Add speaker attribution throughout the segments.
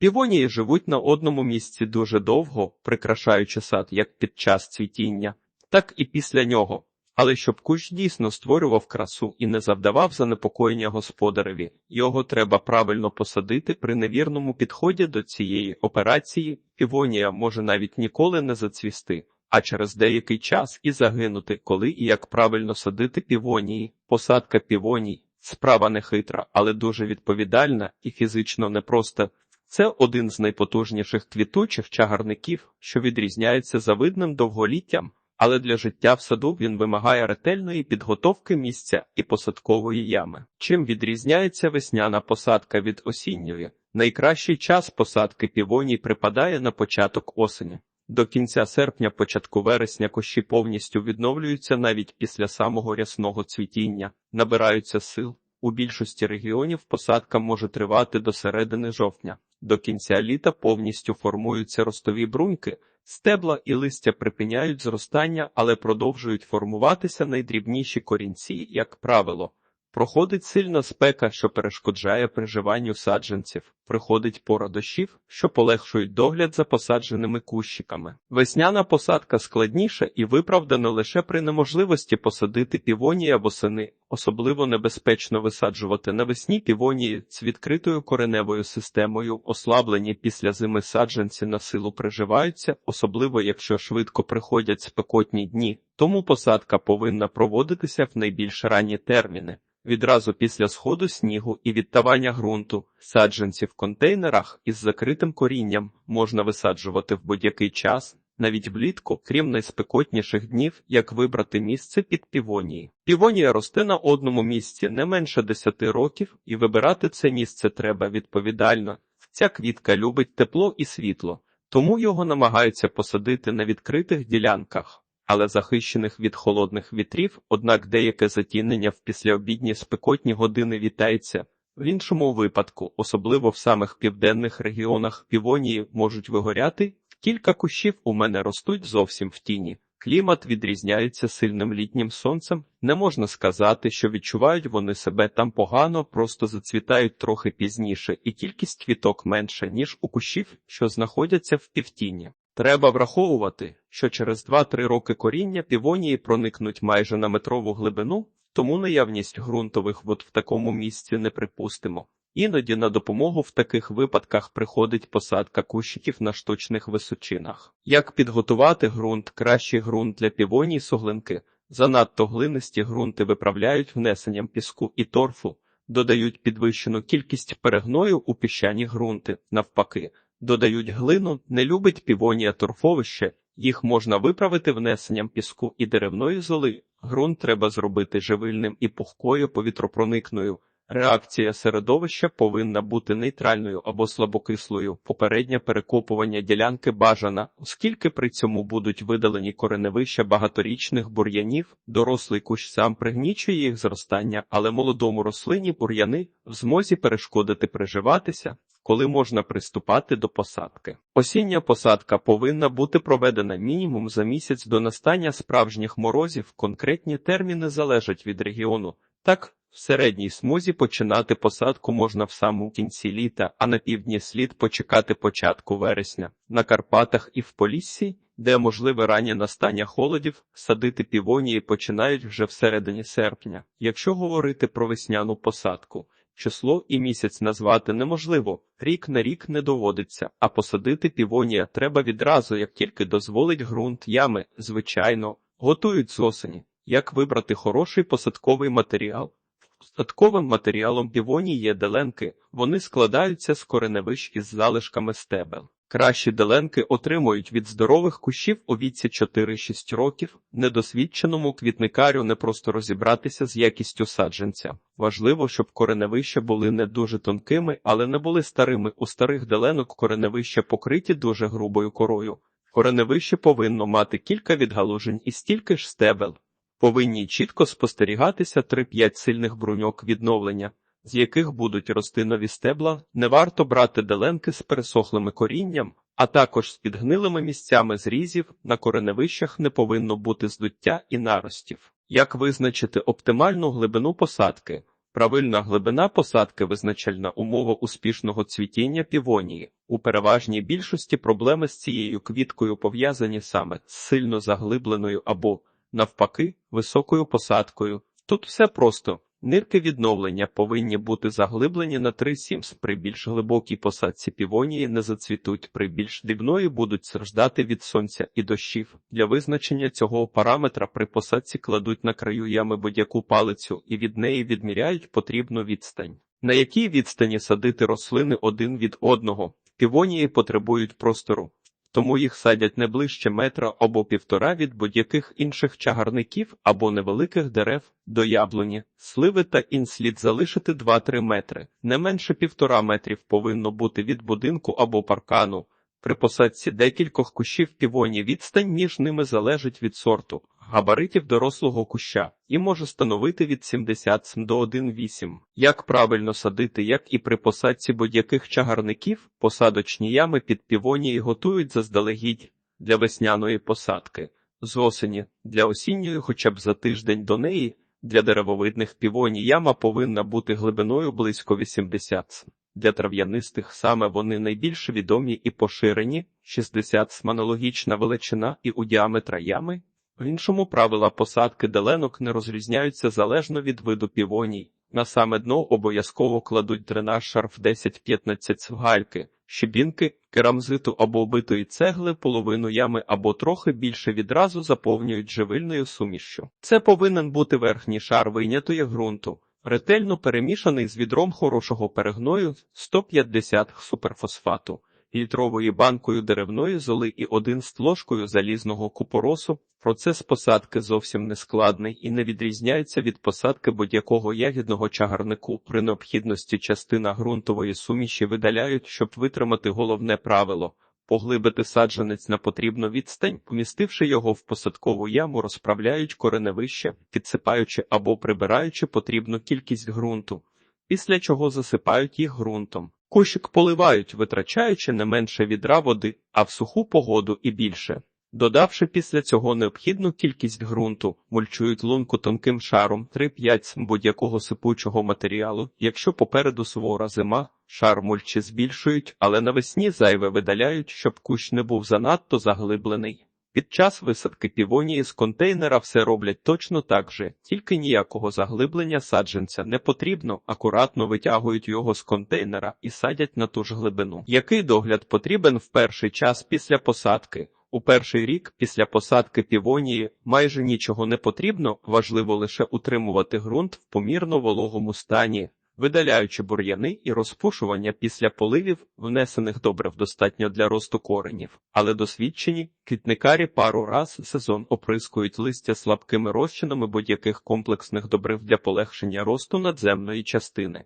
Speaker 1: Півонії живуть на одному місці дуже довго, прикрашаючи сад як під час цвітіння, так і після нього. Але щоб кущ дійсно створював красу і не завдавав занепокоєння господареві, його треба правильно посадити при невірному підході до цієї операції. Півонія може навіть ніколи не зацвісти, а через деякий час і загинути, коли і як правильно садити півонії. Посадка півоній справа не хитра, але дуже відповідальна і фізично непроста. Це один з найпотужніших квітучих чагарників, що відрізняється завидним довголіттям, але для життя в саду він вимагає ретельної підготовки місця і посадкової ями. Чим відрізняється весняна посадка від осінньої? Найкращий час посадки півоній припадає на початок осені. До кінця серпня, початку вересня кущі повністю відновлюються навіть після самого рясного цвітіння, набираються сил. У більшості регіонів посадка може тривати до середини жовтня. До кінця літа повністю формуються ростові бруньки, стебла і листя припиняють зростання, але продовжують формуватися найдрібніші корінці, як правило. Проходить сильна спека, що перешкоджає приживанню саджанців. Приходить пора дощів, що полегшують догляд за посадженими кущиками. Весняна посадка складніша і виправдана лише при неможливості посадити півонії або сини. Особливо небезпечно висаджувати навесні півонії з відкритою кореневою системою, ослаблені після зими саджанці на силу приживаються, особливо якщо швидко приходять спекотні дні. Тому посадка повинна проводитися в найбільш ранні терміни. Відразу після сходу снігу і відтавання ґрунту саджанці в контейнерах із закритим корінням можна висаджувати в будь-який час, навіть влітку, крім найспекотніших днів, як вибрати місце під півонії. Півонія росте на одному місці не менше 10 років, і вибирати це місце треба відповідально. Ця квітка любить тепло і світло, тому його намагаються посадити на відкритих ділянках але захищених від холодних вітрів, однак деяке затінення в післяобідні спекотні години вітається. В іншому випадку, особливо в самих південних регіонах півонії можуть вигоряти, кілька кущів у мене ростуть зовсім в тіні. Клімат відрізняється сильним літнім сонцем. Не можна сказати, що відчувають вони себе там погано, просто зацвітають трохи пізніше, і кількість квіток менша, ніж у кущів, що знаходяться в півтіні. Треба враховувати, що через 2-3 роки коріння півонії проникнуть майже на метрову глибину, тому наявність ґрунтових вод в такому місці не припустимо. Іноді на допомогу в таких випадках приходить посадка кущиків на штучних височинах. Як підготувати ґрунт, кращий ґрунт для півоній суглинки, занадто глинисті ґрунти виправляють внесенням піску і торфу, додають підвищену кількість перегною у піщані ґрунти, навпаки. Додають глину, не любить півонія торфовище, їх можна виправити внесенням піску і деревної золи. Грунт треба зробити живильним і пухкою повітропроникною. Реакція середовища повинна бути нейтральною або слабокислою. Попереднє перекопування ділянки бажана, оскільки при цьому будуть видалені кореневища багаторічних бур'янів, дорослий кущ сам пригнічує їх зростання, але молодому рослині бур'яни в змозі перешкодити приживатися, коли можна приступати до посадки. Осіння посадка повинна бути проведена мінімум за місяць до настання справжніх морозів. Конкретні терміни залежать від регіону. Так, в середній смузі починати посадку можна в самому кінці літа, а на півдні слід почекати початку вересня. На Карпатах і в Поліссі, де можливе раннє настання холодів, садити півонії починають вже в середині серпня. Якщо говорити про весняну посадку, число і місяць назвати неможливо, рік на рік не доводиться, а посадити півонія треба відразу, як тільки дозволить ґрунт ями, звичайно, готують з осені. Як вибрати хороший посадковий матеріал? Посадковим матеріалом півонії є деленки, вони складаються з кореневищ із залишками стебел. Кращі деленки отримують від здорових кущів у віці 4-6 років. Недосвідченому квітникарю не просто розібратися з якістю саджанця. Важливо, щоб кореневища були не дуже тонкими, але не були старими. У старих деленок кореневища покриті дуже грубою корою. Кореневище повинно мати кілька відгалужень і стільки ж стебел. Повинні чітко спостерігатися 3-5 сильних бруньок відновлення з яких будуть рости нові стебла, не варто брати деленки з пересохлими корінням, а також з підгнилими місцями зрізів на кореневищах не повинно бути здуття і наростів. Як визначити оптимальну глибину посадки? Правильна глибина посадки визначальна умова успішного цвітіння півонії. У переважній більшості проблеми з цією квіткою пов'язані саме з сильно заглибленою або, навпаки, високою посадкою. Тут все просто. Нирки відновлення повинні бути заглиблені на 3-7 при більш глибокій посадці півонії не зацвітуть, при більш дрібної будуть страждати від сонця і дощів. Для визначення цього параметра при посадці кладуть на краю ями будь-яку палицю і від неї відміряють потрібну відстань. На якій відстані садити рослини один від одного? Півонії потребують простору тому їх садять не ближче метра або півтора від будь-яких інших чагарників або невеликих дерев до яблуні, сливи та ін слід залишити 2-3 метри. Не менше півтора метрів повинно бути від будинку або паркану. При посадці декількох кущів півоні відстань між ними залежить від сорту, габаритів дорослого куща і може становити від 70 см до 1,8. Як правильно садити, як і при посадці будь-яких чагарників, посадочні ями під півонії готують заздалегідь для весняної посадки, з осені, для осінньої хоча б за тиждень до неї, для деревовидних півоній яма повинна бути глибиною близько 80 см. Для трав'янистих саме вони найбільш відомі і поширені 60 см аналогічна величина і у діаметра ями в іншому правила посадки деленок не розрізняються залежно від виду півоній. На саме дно обов'язково кладуть дренаж шарф 10-15 цвгальки, щебінки, керамзиту або битої цегли, половину ями або трохи більше відразу заповнюють живильною сумішшю. Це повинен бути верхній шар вийнятої ґрунту, ретельно перемішаний з відром хорошого перегною 150 суперфосфату літровою банкою деревної золи і один з ложкою залізного купоросу. Процес посадки зовсім не складний і не відрізняється від посадки будь-якого ягідного чагарнику. При необхідності частина ґрунтової суміші видаляють, щоб витримати головне правило. Поглибити саджанець на потрібну відстань, помістивши його в посадкову яму, розправляють кореневище, підсипаючи або прибираючи потрібну кількість ґрунту, після чого засипають їх ґрунтом. Кущик поливають, витрачаючи не менше відра води, а в суху погоду і більше. Додавши після цього необхідну кількість ґрунту, мульчують лунку тонким шаром 3-5 будь-якого сипучого матеріалу. Якщо попереду сувора зима, шар мульчі збільшують, але навесні зайве видаляють, щоб кущ не був занадто заглиблений. Під час висадки півонії з контейнера все роблять точно так же, тільки ніякого заглиблення саджанця не потрібно, акуратно витягують його з контейнера і садять на ту ж глибину. Який догляд потрібен в перший час після посадки? У перший рік після посадки півонії майже нічого не потрібно, важливо лише утримувати ґрунт в помірно вологому стані, видаляючи бур'яни і розпушування після поливів, внесених добрив достатньо для росту коренів, але досвідчені квітникарі пару раз сезон оприскують листя слабкими розчинами будь-яких комплексних добрив для полегшення росту надземної частини.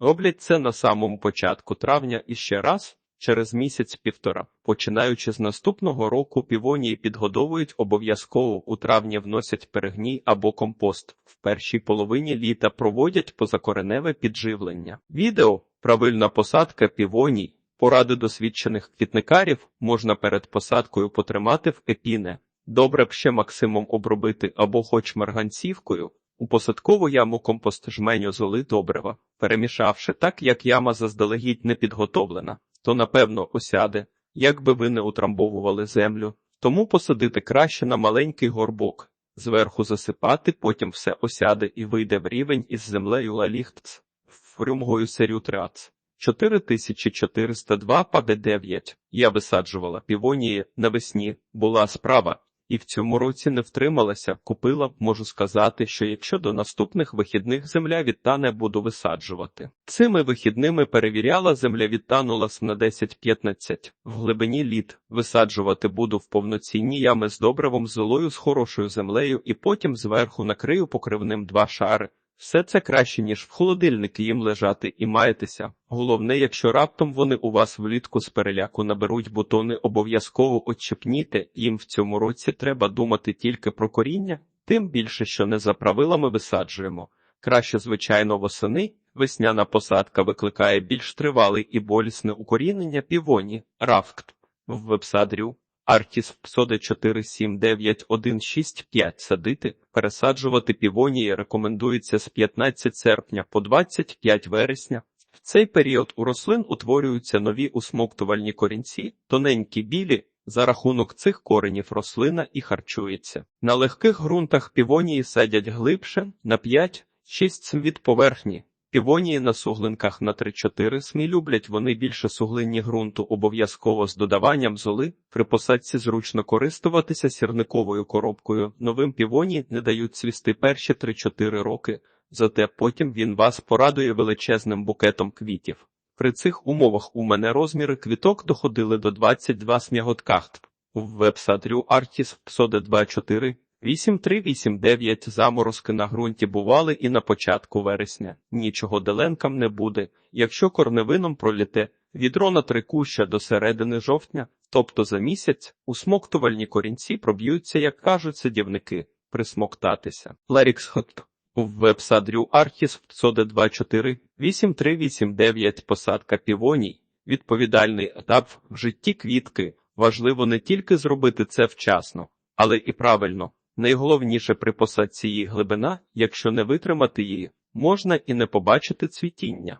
Speaker 1: Роблять це на самому початку травня і ще раз, Через місяць-півтора, починаючи з наступного року, півонії підгодовують обов'язково у травні вносять перегній або компост. В першій половині літа проводять позакореневе підживлення. Відео правильна посадка півоній. Поради досвідчених квітникарів можна перед посадкою потримати в епіне. Добре б ще максимум обробити або хоч марганцівкою. У посадкову яму компост жменю золи добрива, перемішавши так, як яма заздалегідь не підготовлена то напевно осяде, як би ви не утрамбовували землю. Тому посадити краще на маленький горбок, зверху засипати, потім все осяде і вийде в рівень із землею лаліхтц, фрюмгою серютряц. трац. 4402 паде 9. Я висаджувала півонії навесні, була справа, і в цьому році не втрималася, купила, можу сказати, що якщо до наступних вихідних земля відтане, буду висаджувати. Цими вихідними перевіряла, земля відтанула на 10-15. В глибині літ висаджувати буду в повноцінні ями з добривом, золою, з хорошою землею, і потім зверху накрию покривним два шари. Все це краще, ніж в холодильники їм лежати і маєтеся. Головне, якщо раптом вони у вас влітку з переляку наберуть бутони, обов'язково очепніте, їм в цьому році треба думати тільки про коріння, тим більше, що не за правилами висаджуємо. Краще, звичайно, восени. Весняна посадка викликає більш тривалий і болісне укорінення півоні, рафкт в вебсадрю. Артіс псоде 4799165 садити, пересаджувати півонії рекомендується з 15 серпня по 25 вересня. В цей період у рослин утворюються нові усмоктувальні корінці, тоненькі білі, за рахунок цих коренів рослина і харчується. На легких ґрунтах півонії садять глибше на 5-6 см від поверхні. Півонії на суглинках на 3-4 смі люблять вони більше суглинні ґрунту обов'язково з додаванням золи. При посадці зручно користуватися сірниковою коробкою. Новим півонії не дають цвісти перші 3-4 роки, зате потім він вас порадує величезним букетом квітів. При цих умовах у мене розміри квіток доходили до 22 смяготках. В веб-садрю Artis Psode 24 8389 заморозки на ґрунті бували і на початку вересня. Нічого деленкам не буде, якщо корневином проліте відро на три куща до середини жовтня, тобто за місяць, усмоктувальні корінці проб'ються, як кажуть садівники, присмоктатися. Лерікс Хот. У веб-садрю Psode 24 8389 посадка півоній. Відповідальний етап в житті квітки. Важливо не тільки зробити це вчасно, але і правильно. Найголовніше при посадці її глибина, якщо не витримати її, можна і не побачити цвітіння.